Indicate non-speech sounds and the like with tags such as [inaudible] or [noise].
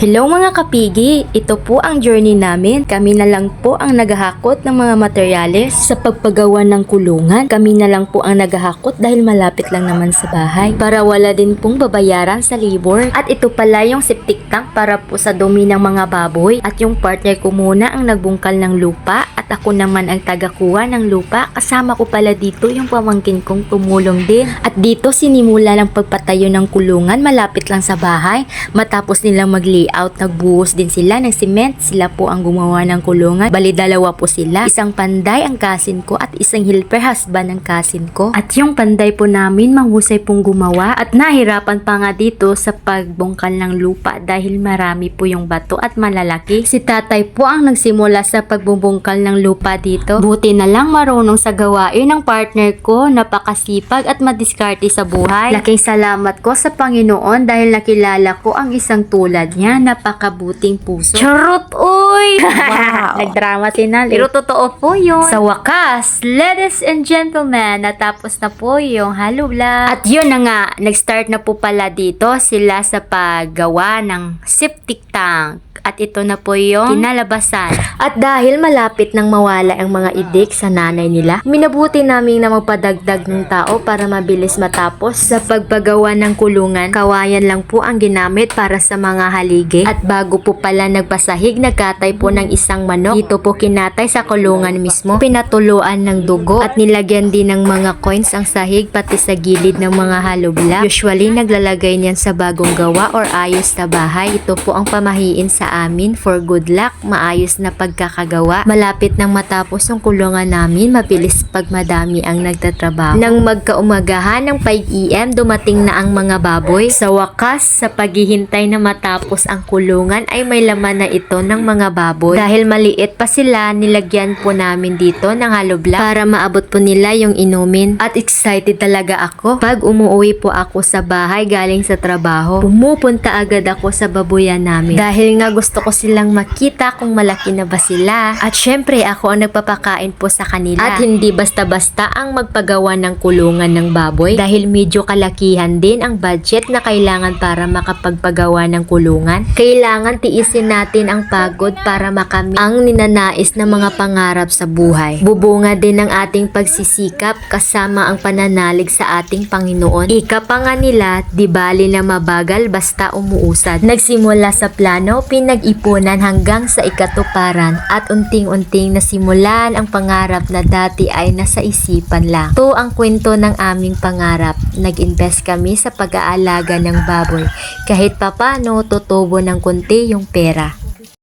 Hello mga kapigi! Ito po ang journey namin. Kami na lang po ang naghahakot ng mga materyales sa pagpagawa ng kulungan. Kami na lang po ang naghahakot dahil malapit lang naman sa bahay para wala din pong babayaran sa labor. At ito pala yung septic tank para po sa dumi ng mga baboy. At yung partner ko muna ang nagbungkal ng lupa at ako naman ang tagakuha ng lupa. Kasama ko pala dito yung pamangkin kong tumulong din. At dito sinimula ng pagpatayo ng kulungan malapit lang sa bahay. Matapos nilang mag-layout, nagbuhos din sila ng cement. Sila po ang gumawa ng kulungan. Bali dalawa po sila. Isang panday ang kasin ko at isang helper husband ang kasin ko. At yung panday po namin mahusay pong gumawa at nahirapan pa nga dito sa pagbungkal ng lupa dahil marami po yung bato at malalaki. Si tatay po ang nagsimula sa pagbubungkal ng lupa dito. Buti na lang marunong sa gawain ng partner ko, napakasipag at madiskarte sa buhay. Laking salamat ko sa Panginoon dahil nakilala ko ang isang tulad niya, napakabuting puso. Charot, uy! [laughs] Wow. Nagdrama si Nal. Pero totoo po yun. Sa wakas, ladies and gentlemen, natapos na po yung Halo Vlog. At yun na nga, nag-start na po pala dito sila sa paggawa ng septic tank. At ito na po yung kinalabasan. At dahil malapit nang mawala ang mga idik sa nanay nila, minabuti namin na magpadagdag ng tao para mabilis matapos sa pagpagawa ng kulungan. Kawayan lang po ang ginamit para sa mga haligi. At bago po pala nagpasahig, nagkatay po ng isang manok. Dito po kinatay sa kulungan mismo. Pinatuluan ng dugo at nilagyan din ng mga coins ang sahig pati sa gilid ng mga block. Usually, naglalagay niyan sa bagong gawa or ayos na bahay. Ito po ang pamahiin sa amin for good luck, maayos na pagkakagawa. Malapit nang matapos ang kulungan namin, mabilis pag madami ang nagtatrabaho. Nang magkaumagahan ng 5am, dumating na ang mga baboy. Sa wakas, sa paghihintay na matapos ang kulungan ay may laman na ito ng mga baboy. Dahil maliit pa sila, nilagyan po namin dito ng hollow block para maabot po nila yung inumin. At excited talaga ako. Pag umuwi po ako sa bahay galing sa trabaho, pumupunta agad ako sa babuyan namin. Dahil nga gusto ko silang makita kung malaki na ba sila. At syempre ako ang nagpapakain po sa kanila. At hindi basta-basta ang magpagawa ng kulungan ng baboy dahil medyo kalakihan din ang budget na kailangan para makapagpagawa ng kulungan. Kailangan tiisin natin ang pagod para makamit ang ninanais na mga pangarap sa buhay. Bubunga din ng ating pagsisikap kasama ang pananalig sa ating Panginoon. Ika pa nga nila, di bali na mabagal basta umuusad. Nagsimula sa plano, pinag-ipunan hanggang sa ikatuparan at unting-unting nasimulan ang pangarap na dati ay nasa isipan lang. Ito ang kwento ng aming pangarap. Nag-invest kami sa pag-aalaga ng baboy. Kahit papano, tutubo ng konti yung pera.